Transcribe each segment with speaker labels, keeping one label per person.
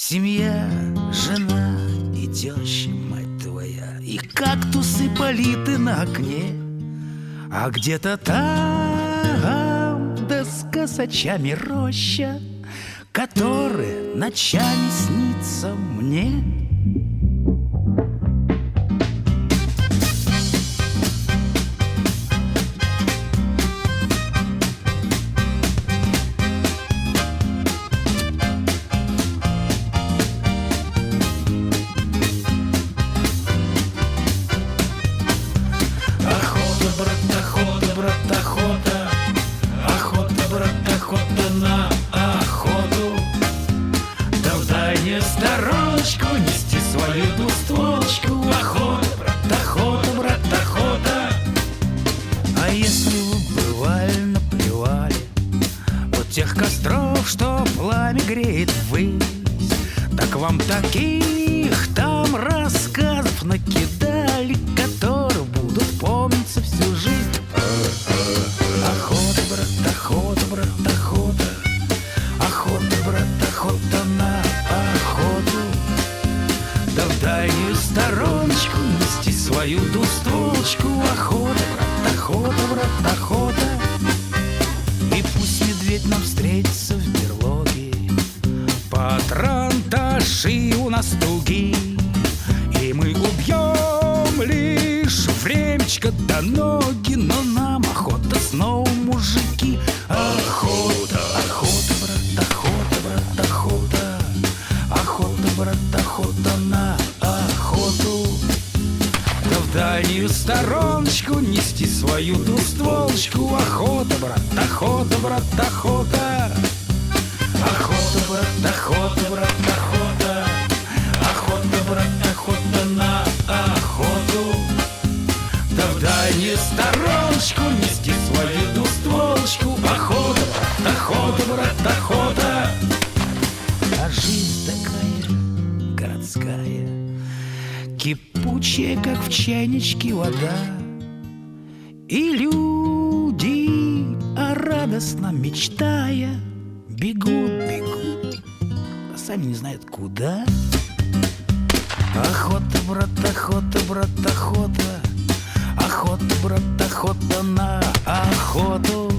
Speaker 1: Семья, жена и теща, мать твоя. И кактусы политы на окне. А где-то там, да с косачами роща Которая ночами снится мне тех костров, что пламя греет ввысь. Так вам таких там рассказов накидали Которые будут помниться всю жизнь. Охота, брат, охота, брат, охота. Охота, брат, охота на охоту. Да в дальнюю стороночку нести свою двустволочку Патронташи у нас туги И мы убьем лишь времечко до ноги Но нам охота снова, мужики. Охота, охота, брат, охота, брат, охота. Охота, брат, охота на охоту. Да в дальнюю стороночку нести свою двустволочку. Охота, брат, охота, брат, Охота, Дальнюю стороночку нести свою Охота, брат, охота, брат, охота А жизнь такая городская Кипучая, как в чайничке вода. И люди, а радостно мечтая Бегут, бегут, а сами не знают куда. Охота, брат, охота, брат, охота Охота, брат, охота на охоту.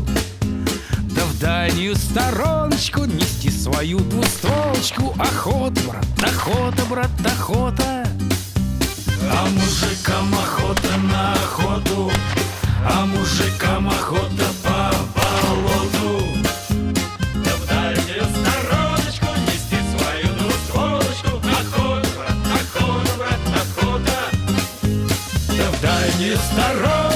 Speaker 1: Да в дальнюю стороночку нести свою двустволочку Охота, брат, охота, брат, охота. А мужикам охота на охоту. А мужикам охота в